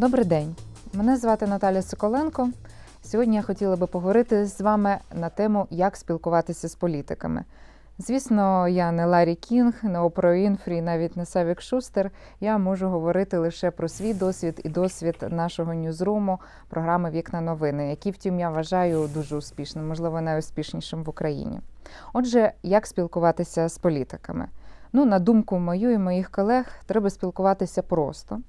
Добрий день, мене звати Наталя Соколенко. Сьогодні я хотіла би поговорити з вами на тему, як спілкуватися з політиками. Звісно, я не Ларі Кінг, не Опро Інфрі, навіть не Савік Шустер. Я можу говорити лише про свій досвід і досвід нашого ньюзруму, програми Вікна новини, який, втім, я вважаю дуже успішним, можливо, найуспішнішим в Україні. Отже, як спілкуватися з політиками? Ну, на думку мою і моїх колег, треба спілкуватися просто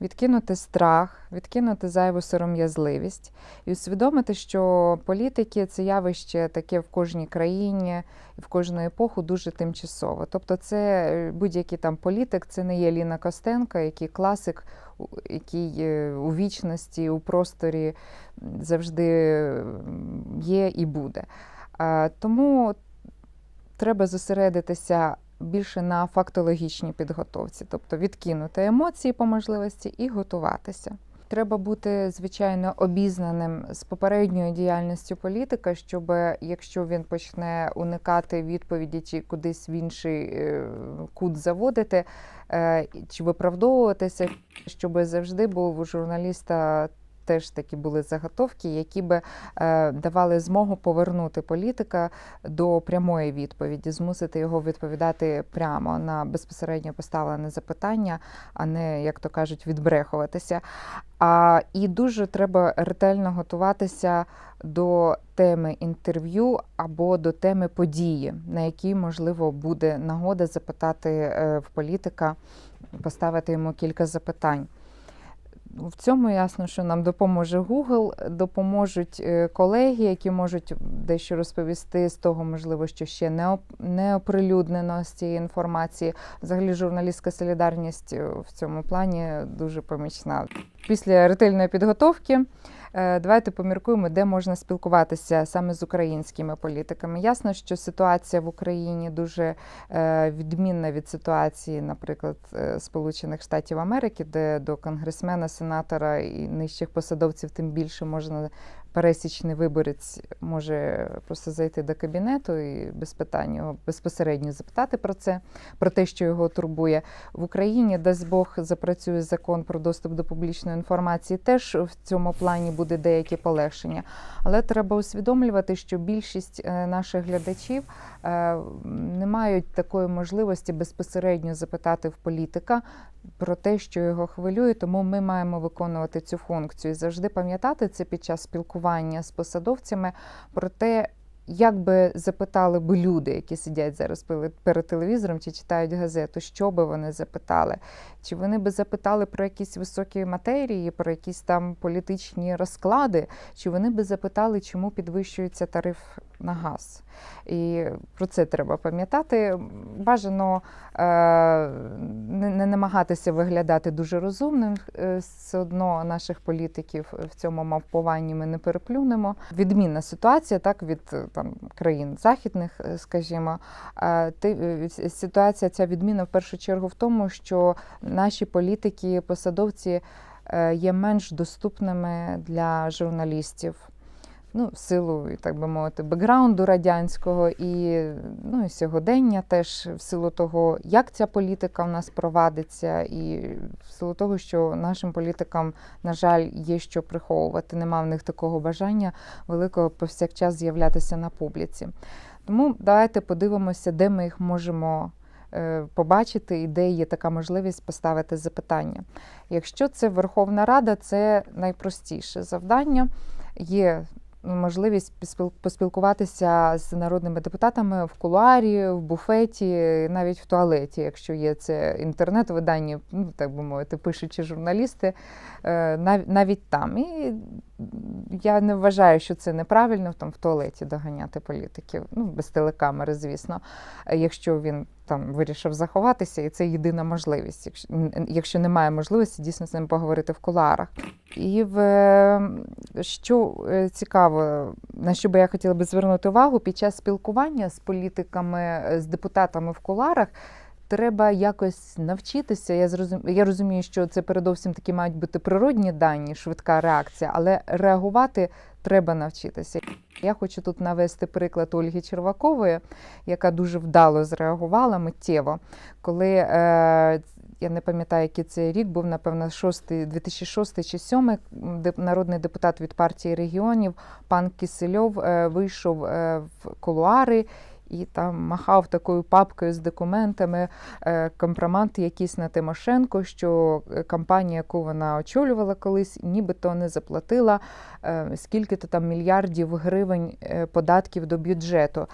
відкинути страх, відкинути зайву сором'язливість і усвідомити, що політики це явище таке в кожній країні і в кожну епоху дуже тимчасово. Тобто, це е, будь-який там політик, це не є Ліна Костенко, який класик, який е, у вічності, у просторі завжди є і буде. Тому треба зосередитися більше на фактологічній підготовці, тобто відкинути емоції по можливості і готуватися. Треба бути звичайно обізнаним з попередньою діяльністю політика, щоб якщо він почне уникати відповіді чи кудись в інший е, кут заводити, е, чи виправдовуватися, щоб завжди був у журналіста теж такі були заготовки, які би е, давали змогу повернути політика до прямої відповіді, змусити його відповідати прямо на безпосередньо поставлене запитання, а не, як то кажуть, відбрехуватися. А, і дуже треба ретельно готуватися до теми інтерв'ю або до теми події, на якій, можливо, буде нагода запитати е, в політика, поставити йому кілька запитань. В цьому ясно, що нам допоможе Google, допоможуть е, колеги, які можуть дещо розповісти з того, можливо, що ще не не оприлюднено з цієї інформації. Взагалі, журналістська солідарність е, в цьому плані дуже помічна. Після ретельної підготовки е, давайте поміркуємо, де можна спілкуватися саме з українськими політиками. Ясно, що ситуація в Україні дуже е, відмінна від ситуації, наприклад, е, Сполучених Штатів Америки, де до конгресмена, сенатора і нижчих посадовців тим більше можна пересічний виборець може просто зайти до кабінету і без питань його безпосередньо запитати про це, про те, що його турбує. В Україні, дасть Бог, запрацює закон про доступ до публічної інформації. Теж в цьому плані буде деякі полегшення. Але треба усвідомлювати, що більшість е, наших глядачів е, не мають такої можливості безпосередньо запитати в політика про те, що його хвилює, тому ми маємо виконувати цю функцію і завжди пам'ятати це під час спілкування з посадовцями про те. Як би запитали би люди, які сидять зараз перед телевізором чи читають газету, що би вони запитали? Чи вони би запитали про якісь високі матерії, про якісь там політичні розклади, чи вони би запитали, чому підвищується тариф на газ? І про це треба пам'ятати. Бажано е, не, намагатися виглядати дуже розумним. Е, Все одно наших політиків в цьому мавпуванні ми не переплюнемо. Відмінна ситуація, так від е, там країн західних, е, скажімо. Ти- ситуація ця відмінна в першу чергу в тому, що наші політики, посадовці є менш доступними для журналістів. Ну, в силу, так би мовити, бекграунду радянського і, ну, і сьогодення теж в силу того, як ця політика в нас провадиться, і в силу того, що нашим політикам, на жаль, є що приховувати. Нема в них такого бажання великого повсякчас з'являтися на публіці. Тому давайте подивимося, де ми їх можемо е, побачити і де є така можливість поставити запитання. Якщо це Верховна Рада, це найпростіше завдання. Є можливість поспілкуватися з народними депутатами в кулуарі, в буфеті, навіть в туалеті, якщо є це інтернет-видання, ну так би мовити, пишучі журналісти, е, навіть там. І я не вважаю, що це неправильно там в туалеті доганяти політиків, ну без телекамери, звісно, якщо він там вирішив заховатися, і це єдина можливість. Якщо, якщо немає можливості дійсно з ним поговорити в куларах. І в е, що е, цікаво, на що би я хотіла би звернути увагу під час спілкування з політиками, е, з депутатами в кулуарах, треба якось навчитися. Я зрозум... я розумію, що це передовсім такі мають бути природні дані, швидка реакція, але реагувати треба навчитися. Я хочу тут навести приклад Ольги Червакової, яка дуже вдало зреагувала миттєво, коли е, я не пам'ятаю, який це рік був, напевно, 6, 2006 чи 2007, деп- народний депутат від партії регіонів, пан Кисельов, е, вийшов е, в кулуари і там махав такою папкою з документами е, компромат якийсь на Тимошенко, що е, компанія, яку вона очолювала колись, нібито не заплатила е, скільки-то там мільярдів гривень податків до бюджету.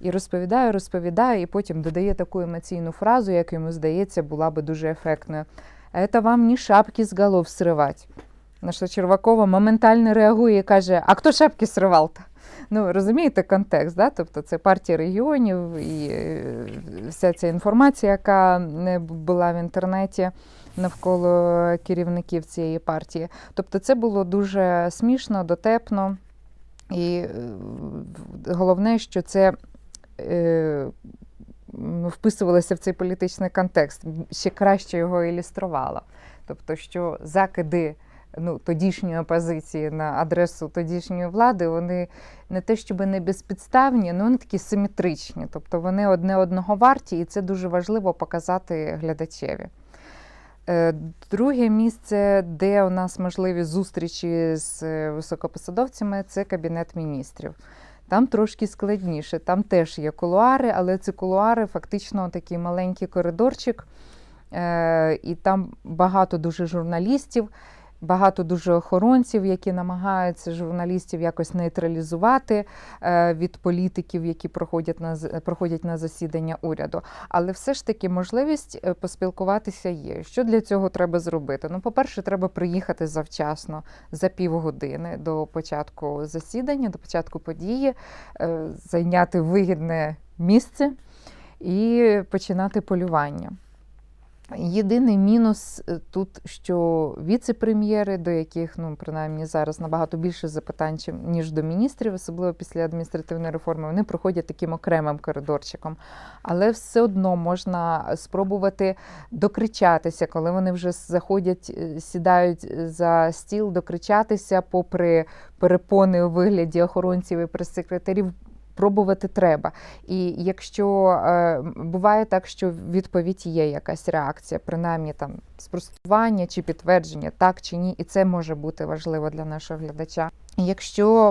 І розповідає, розповідає, і потім додає таку емоційну фразу, як йому здається, була би дуже ефектною. «Это вам не шапки з голов сривати. На що Червакова моментально реагує і каже: А хто шапки сривав-то? Ну, розумієте контекст, да? тобто це партія регіонів і е, вся ця інформація, яка не була в інтернеті навколо керівників цієї партії. Тобто це було дуже смішно, дотепно. І е, головне, що це е, вписувалося в цей політичний контекст, ще краще його ілюструвало. Тобто, що закиди ну, тодішньої опозиції на адресу тодішньої влади, вони не те, щоб не безпідставні, але вони такі симетричні. Тобто вони одне одного варті, і це дуже важливо показати глядачеві. Е, Друге місце, де у нас можливі зустрічі з е, високопосадовцями, це Кабінет міністрів. Там трошки складніше. Там теж є кулуари, але ці кулуари фактично такий маленький коридорчик, е, і там багато дуже журналістів, багато дуже охоронців, які намагаються журналістів якось нейтралізувати е, від політиків, які проходять на проходять на засідання уряду. Але все ж таки можливість е, поспілкуватися є. Що для цього треба зробити? Ну, по-перше, треба приїхати завчасно за півгодини до початку засідання, до початку події, е, зайняти вигідне місце і починати полювання. Єдиний мінус е, тут, що віце-прем'єри, до яких, ну, принаймні, зараз набагато більше запитань, ніж до міністрів, особливо після адміністративної реформи, вони проходять таким окремим коридорчиком. Але все одно можна спробувати докричатися, коли вони вже заходять, е, сідають за стіл, докричатися, попри перепони у вигляді охоронців і прес-секретарів. Пробувати треба. І якщо е, буває так, що відповідь є якась реакція, принаймні там спростування чи підтвердження, так чи ні, і це може бути важливо для нашого глядача. Якщо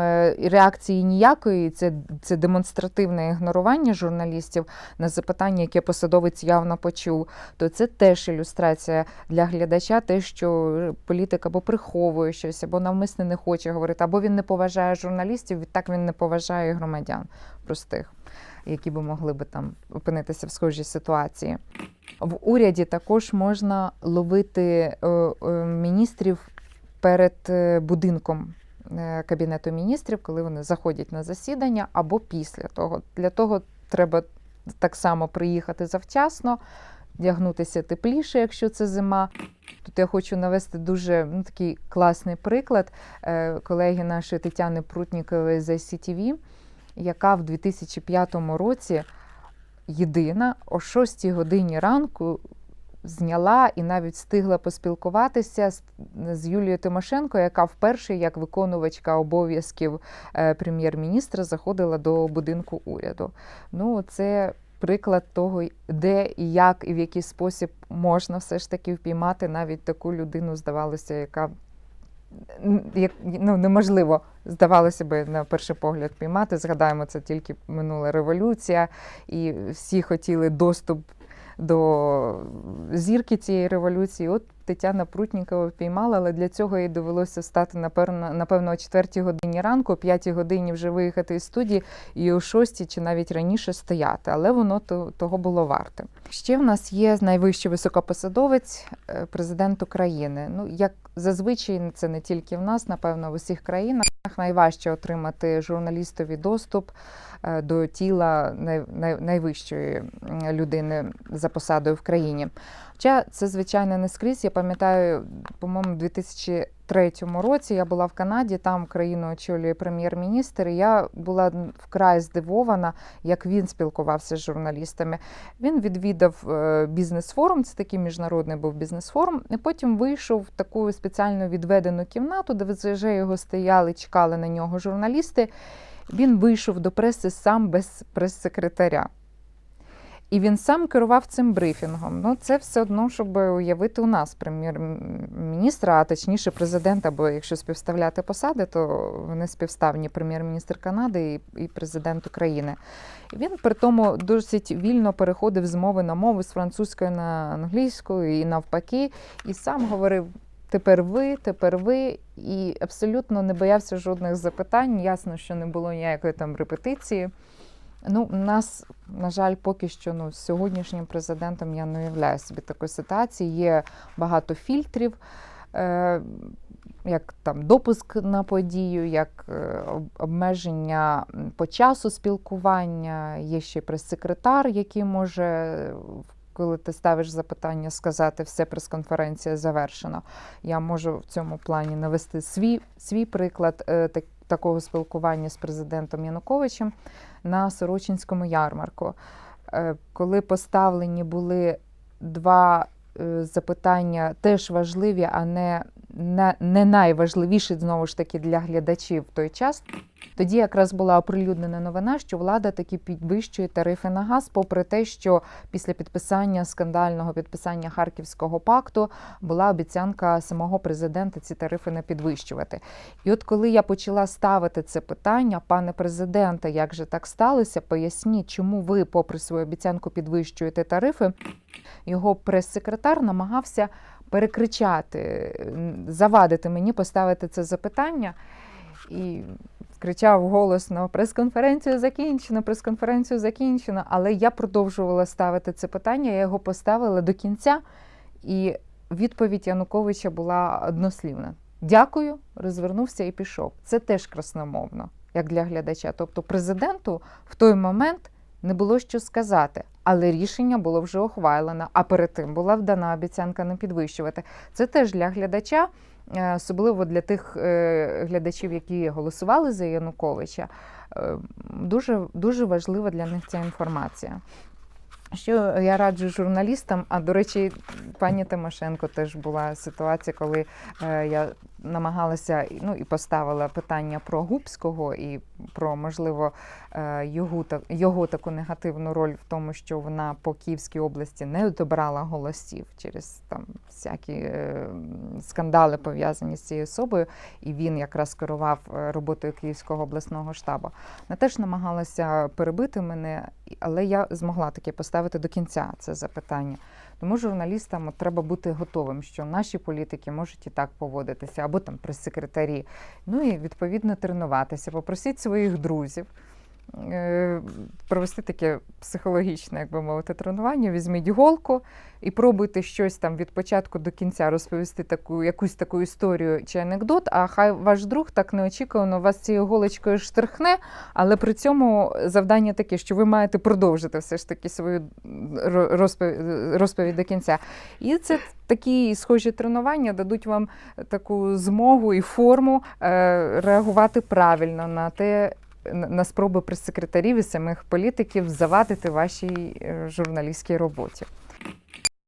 е, реакції ніякої, це, це демонстративне ігнорування журналістів на запитання, яке посадовець явно почув, то це теж ілюстрація для глядача, те, що політик або приховує щось, або навмисне не хоче говорити, або він не поважає журналістів, відтак він не поважає громадян простих, які би могли би там опинитися в схожій ситуації. В уряді також можна ловити е, е, міністрів перед е, будинком е, кабінету міністрів, коли вони заходять на засідання, або після того. Для того треба так само приїхати завчасно, вдягнутися тепліше, якщо це зима. Тут я хочу навести дуже ну, такий класний приклад е, колеги нашої Тетяни Прутнікової з ICTV, яка в 2005 році єдина о 6 годині ранку зняла і навіть встигла поспілкуватися з, з Юлією Тимошенко, яка вперше, як виконувачка обов'язків е, прем'єр-міністра, заходила до будинку уряду. Ну, це приклад того, де і як, і в який спосіб можна все ж таки впіймати навіть таку людину, здавалося, яка як, ну, неможливо, здавалося би, на перший погляд піймати. Згадаємо, це тільки минула революція, і всі хотіли доступ до зірки цієї революції. От Тетяна Прутнікова впіймала, але для цього їй довелося встати напевно, напевно о 4 годині ранку, о 5 годині вже виїхати із студії і о 6 чи навіть раніше стояти. Але воно то, того було варте. Ще в нас є найвищий високопосадовець, е, президент України. Ну, як зазвичай, це не тільки в нас, напевно, в усіх країнах найважче отримати журналістові доступ е, до тіла най, най, найвищої людини за посадою в країні. Хоча це, звичайно, не скрізь. Я пам'ятаю, по-моєму, 2003 році я була в Канаді, там країну очолює прем'єр-міністр. і Я була вкрай здивована, як він спілкувався з журналістами. Він відвідав е, бізнес-форум, це такий міжнародний був бізнес-форум, і потім вийшов в таку спеціально відведену кімнату, де вже його стояли, чекали на нього журналісти. Він вийшов до преси сам без прес-секретаря. І він сам керував цим брифінгом. Ну, це все одно, щоб уявити у нас прем'єр-міністра, а точніше президента, бо якщо співставляти посади, то вони співставні прем'єр-міністр Канади і, і президент України. І він при тому досить вільно переходив з мови на мову, з французької на англійську і навпаки, і сам говорив. Тепер ви, тепер ви, і абсолютно не боявся жодних запитань. Ясно, що не було ніякої там репетиції. Ну, у нас, на жаль, поки що ну, з сьогоднішнім президентом я не уявляю собі такої ситуації. Є багато фільтрів, е, як там допуск на подію, як е, обмеження по часу спілкування. Є ще прес-секретар, який може, коли ти ставиш запитання, сказати, все, прес-конференція завершена. Я можу в цьому плані навести свій, свій приклад е, так, такого спілкування з президентом Януковичем на Сорочинському ярмарку, Е, коли поставлені були два е, запитання, теж важливі, а не, не, найважливіші знову ж таки для глядачів в той час. Тоді якраз була оприлюднена новина, що влада таки підвищує тарифи на газ, попри те, що після підписання скандального підписання Харківського пакту була обіцянка самого президента ці тарифи не підвищувати. І от коли я почала ставити це питання, пане президенте, як же так сталося? Поясніть, чому ви, попри свою обіцянку, підвищуєте тарифи? Його прес-секретар намагався перекричати, завадити мені поставити це запитання. І кричав голосно: прес-конференцію закінчено, прес-конференцію закінчено. Але я продовжувала ставити це питання, я його поставила до кінця, і відповідь Януковича була однослівна. Дякую, розвернувся і пішов. Це теж красномовно, як для глядача. Тобто, президенту в той момент не було що сказати, але рішення було вже ухвалено. А перед тим була вдана обіцянка не підвищувати. Це теж для глядача, е, особливо для тих е, глядачів, які голосували за Януковича. е, Дуже, дуже важлива для них ця інформація. Що я раджу журналістам, а до речі, пані Тимошенко теж була ситуація, коли я намагалася ну, і поставила питання про Губського і про, можливо, е, його, його таку негативну роль в тому, що вона по Київській області не добрала голосів через там всякі е, скандали пов'язані з цією особою, і він якраз керував е, роботою Київського обласного штабу. Вона теж намагалася перебити мене, але я змогла таки поставити до кінця це запитання. Тому журналістам от треба бути готовим, що наші політики можуть і так поводитися, або там прес-секретарі. Ну і відповідно тренуватися. Попросіть своїх друзів. Е, Провести таке психологічне, як би мовити, тренування, візьміть голку і пробуйте щось там від початку до кінця розповісти таку, якусь таку історію чи анекдот, а хай ваш друг так неочікувано вас цією голочкою штрихне, але при цьому завдання таке, що ви маєте продовжити все ж таки свою розповідь, розповідь до кінця. І це такі схожі тренування дадуть вам таку змогу і форму е, реагувати правильно на те. На- спроби прес-секретарів і самих політиків завадити вашій е, журналістській роботі.